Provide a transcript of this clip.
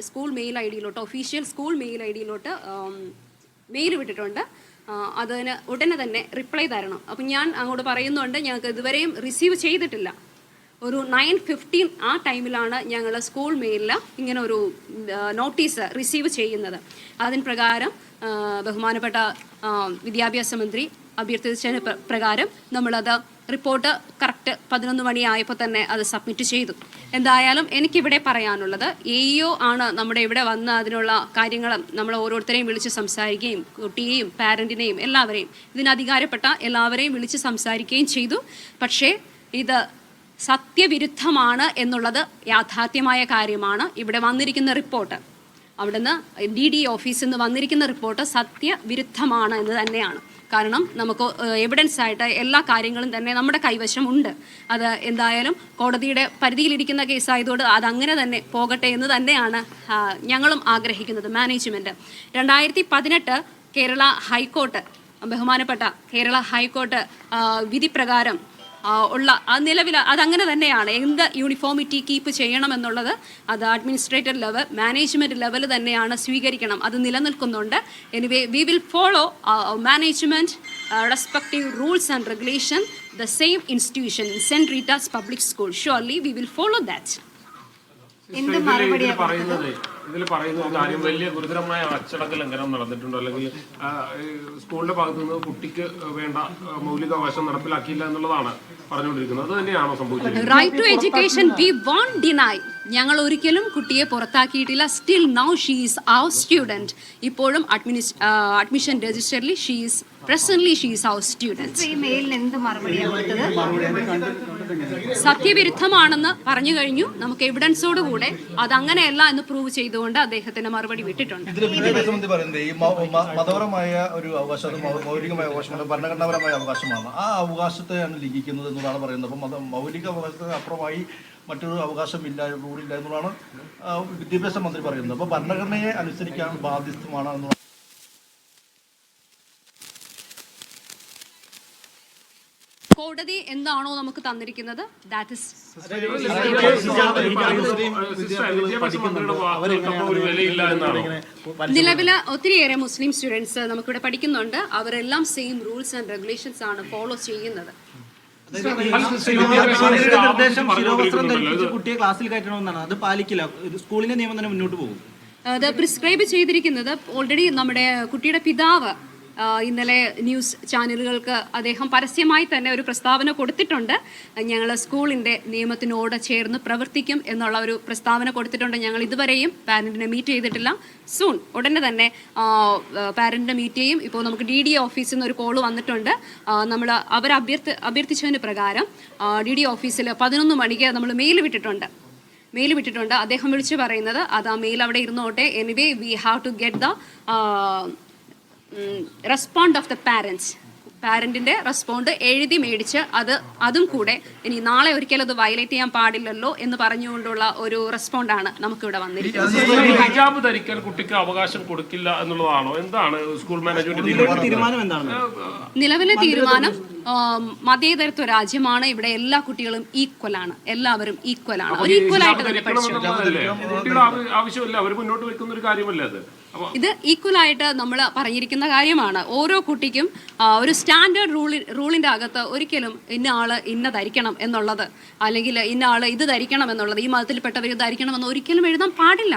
School mail I ഡിയിലോട്ട് official school mail I ഡിയിലോട്ട് mail വിട്ടിട്ടുണ്ട്. അതിന് ഉടനെ തന്നെ റിപ്ലൈ തരണം. അപ്പം ഞാൻ അങ്ങോട്ട് പറയുന്നുണ്ട് ഞങ്ങൾക്ക് ഇതുവരെയും റിസീവ് ചെയ്തിട്ടില്ല. ഒരു നയൻ ഫിഫ്റ്റീൻ ആ ടൈമിലാണ് ഞങ്ങൾ സ്കൂൾ മെയിലിൽ ഇങ്ങനെ ഒരു നോട്ടീസ് റിസീവ് ചെയ്യുന്നത്. അതിന് പ്രകാരം ബഹുമാനപ്പെട്ട വിദ്യാഭ്യാസ മന്ത്രി അഭ്യർത്ഥിച്ചതിന് പ്ര- പ്രകാരം നമ്മളത് റിപ്പോർട്ട് കറക്റ്റ് പതിനൊന്ന് മണിയായപ്പോൾ തന്നെ അത് സബ്മിറ്റ് ചെയ്തു. എന്തായാലും എനിക്കിവിടെ പറയാനുള്ളത് എ ഇഒ ആണ് നമ്മുടെ ഇവിടെ വന്ന് അതിനുള്ള കാര്യങ്ങൾ നമ്മൾ ഓരോരുത്തരെയും വിളിച്ച് സംസാരിക്കുകയും കുട്ടിയെയും പാരന്റിനെയും എല്ലാവരെയും ഇതിനധികാരപ്പെട്ട എല്ലാവരെയും വിളിച്ച് സംസാരിക്കുകയും ചെയ്തു. പക്ഷേ ഇത് സത്യവിരുദ്ധമാണ് എന്നുള്ളത് യാഥാർത്ഥ്യമായ കാര്യമാണ്. ഇവിടെ വന്നിരിക്കുന്ന റിപ്പോർട്ട്. അവിടുന്ന് ഡി ഡി ഓഫീസിൽ നിന്ന് വന്നിരിക്കുന്ന റിപ്പോർട്ട് സത്യവിരുദ്ധമാണ് എന്ന് തന്നെയാണ്. കാരണം നമുക്ക് എവിഡൻസ് ആയിട്ട് എല്ലാ കാര്യങ്ങളും തന്നെ നമ്മുടെ കൈവശം ഉണ്ട്. അത് എന്തായാലും കോടതിയുടെ പരിധിയിലിരിക്കുന്ന കേസായതുകൊണ്ട് അതങ്ങനെ തന്നെ പോകട്ടെ എന്ന് തന്നെയാണ് ഞങ്ങളും ആഗ്രഹിക്കുന്നത് മാനേജ്മെന്റ് രണ്ടായിരത്തി പതിനെട്ട് കേരള ഹൈക്കോർട്ട് ബഹുമാനപ്പെട്ട കേരള ഹൈക്കോർട്ട് ആ, വിധി പ്രകാരം ആ, ഉള്ള ആ നിലവിൽ അതങ്ങനെ തന്നെയാണ്. എന്ത് യൂണിഫോമിറ്റി കീപ്പ് ചെയ്യണം എന്നുള്ളത് അത് അഡ്മിനിസ്ട്രേറ്റർ ലെവൽ മാനേജ്മെന്റ് ലെവൽ തന്നെയാണ് സ്വീകരിക്കണം. അത് നിലനിൽക്കുന്നുണ്ട്. Anyway we will follow management respective rules and regulation the same institution Saint Rita's public school surely we will follow that എന്ത് മറുപടിയാണ് പറയുന്നത് ഇതിൽ പറയുന്ന ഒരു കാര്യം വലിയ ഗുരുതരമായ അച്ചടക്ക ലംഘനം നടന്നിട്ടുണ്ടോ? അല്ലെങ്കിൽ ആ, സ്കൂളിന്റെ ഭാഗത്തു നിന്ന് കുട്ടിക്ക് വേണ്ട മൗലികാവകാശം നടപ്പിലാക്കിയില്ല എന്നുള്ളതാണ് പറഞ്ഞുകൊണ്ടിരിക്കുന്നത്. അത് തന്നെയാണോ സംഭവിച്ചത് right to education we won't deny ഞങ്ങൾ ഒരിക്കലും കുട്ടിയെ പുറത്താക്കിയിട്ടില്ല. Still now she's our student ഇപ്പോഴും അഡ്മിനിസ് അഡ്മിഷൻ രജിസ്റ്ററിൽ she's presently she's our student സത്യവിരുദ്ധമാണെന്ന് പറഞ്ഞു കഴിഞ്ഞു. നമുക്ക് എവിഡൻസോട് കൂടെ. അത് അങ്ങനെയല്ല എന്ന് പ്രൂവ് ചെയ്തുകൊണ്ട് അദ്ദേഹത്തിന് മറുപടി വിട്ടിട്ടുണ്ട്. ഇതിൽ വിദ്യാഭ്യാസ മന്ത്രി പറയുന്നത് ഈ മതപരമായ ഒരു അവകാശം അത് മൗലികമായ അവകാശമാണ് ഭരണഘടനാപരമായ അവകാശമാണ്. ആ അവകാശത്തെയാണ് ലംഘിക്കുന്നത് എന്നതാണ് പറയുന്നത്. അപ്പം മത മൗലിക അവകാശത്തിന് അപ്പുറമായി മറ്റൊരു അവകാശമില്ല റൂളില്ല എന്നുള്ളതാണ് വിദ്യാഭ്യാസ മന്ത്രി പറയുന്നത്. അപ്പോൾ ഭരണഘടനയെ അനുസരിക്കാൻ ബാധ്യസ്ഥമാണ് എന്നുള്ള കോടതി എന്താണോ നമുക്ക് തന്നിരിക്കുന്നത് ദാറ്റ് ഇസ് നിലവിൽ ഒത്തിരിയേറെ മുസ്ലിം സ്റ്റുഡൻസ് നമുക്കിവിടെ പഠിക്കുന്നുണ്ട് അവരെല്ലാം സെയിം റൂൾസ് ആൻഡ് റെഗുലേഷൻസ് ആണ് ഫോളോ ചെയ്യുന്നത് നിർദ്ദേശം ശിരോവസ്ത്രം ധരിപ്പിച്ച് കുട്ടിയെ ക്ലാസ്സിൽ കയറ്റണമെന്നാണ് അത് പാലിക്കില്ല സ്കൂളിന്റെ നിയമം തന്നെ മുന്നോട്ട് പോകും അത് പ്രിസ്ക്രൈബ് ചെയ്തിരിക്കുന്നത് ഓൾറെഡി നമ്മുടെ കുട്ടിയുടെ പിതാവ് ഇന്നലെ ന്യൂസ് ചാനലുകൾക്ക് അദ്ദേഹം പരസ്യമായി തന്നെ ഒരു പ്രസ്താവന കൊടുത്തിട്ടുണ്ട്. ഞങ്ങൾ സ്കൂളിന്റെ നിയമത്തിനോട് ചേർന്ന് പ്രവർത്തിക്കും എന്നുള്ള ഒരു പ്രസ്താവന കൊടുത്തിട്ടുണ്ട്. ഞങ്ങൾ ഇതുവരെയും പാരന്റിനെ മീറ്റ് ചെയ്തിട്ടില്ല. സൂൺ ഉടനെ തന്നെ പാരന്റിനെ മീറ്റ് ചെയ്യും. ഇപ്പോൾ നമുക്ക് ഡി ഡി ഓഫീസിൽ നിന്ന് ഒരു കോൾ വന്നിട്ടുണ്ട്. നമ്മൾ അവർ അഭ്യർത്ഥി അഭ്യർത്ഥിച്ചതിന് പ്രകാരം ഡി ഡി ഓഫീസിൽ പതിനൊന്ന് മണിക്ക് നമ്മൾ മെയിൽ വിട്ടിട്ടുണ്ട്. മെയിൽ വിട്ടിട്ടുണ്ട്. അദ്ദേഹം വിളിച്ച് പറയുന്നത് അത് ആ മെയിൽ അവിടെ ഇരുന്നോട്ടെ. Anyway we have to get the respond of the parents പാരന്റിന്റെ respond എഴുതി മേടിച്ച് അത് അതും കൂടെ ഇനി നാളെ ഒരിക്കലും അത് വയലേറ്റ് ചെയ്യാൻ പാടില്ലല്ലോ എന്ന് പറഞ്ഞുകൊണ്ടുള്ള ഒരു റെസ്പോണ്ടാണ് നമുക്കിവിടെ വന്നിരിക്കുന്നത്. ഹിജാബ് ധരിക്കാൻ കുട്ടിക്ക് അവകാശം കൊടുക്കില്ല എന്നുള്ളതാണോ? എന്താണ് സ്കൂൾ മാനേജ്മെന്റ് നിലവിലെ തീരുമാനം മതേതരത്വ രാജ്യമാണ് ഇവിടെ എല്ലാ കുട്ടികളും ഈക്വൽ ആണ്. എല്ലാവരും ഈക്വൽ ആണ്. ഒരു ഈക്വൽ ആയിട്ട് തന്നെ പഠിച്ചു. അവർ ഇത് ഈക്വൽ ആയിട്ട് നമ്മൾ പറഞ്ഞിരിക്കുന്ന കാര്യമാണ്. ഓരോ കുട്ടിക്കും ഒരു സ്റ്റാൻഡേർഡ് റൂളി റൂളിന്റെ അകത്ത് ഒരിക്കലും ഇന്ന ആൾ ഇന്ന ധരിക്കണം എന്നുള്ളത്. അല്ലെങ്കിൽ ഇന്ന ആൾ ഇത് ധരിക്കണം എന്നുള്ളത് ഈ മതത്തിൽപ്പെട്ടവർ ഇത് ധരിക്കണം എന്ന് ഒരിക്കലും എഴുതാൻ പാടില്ല.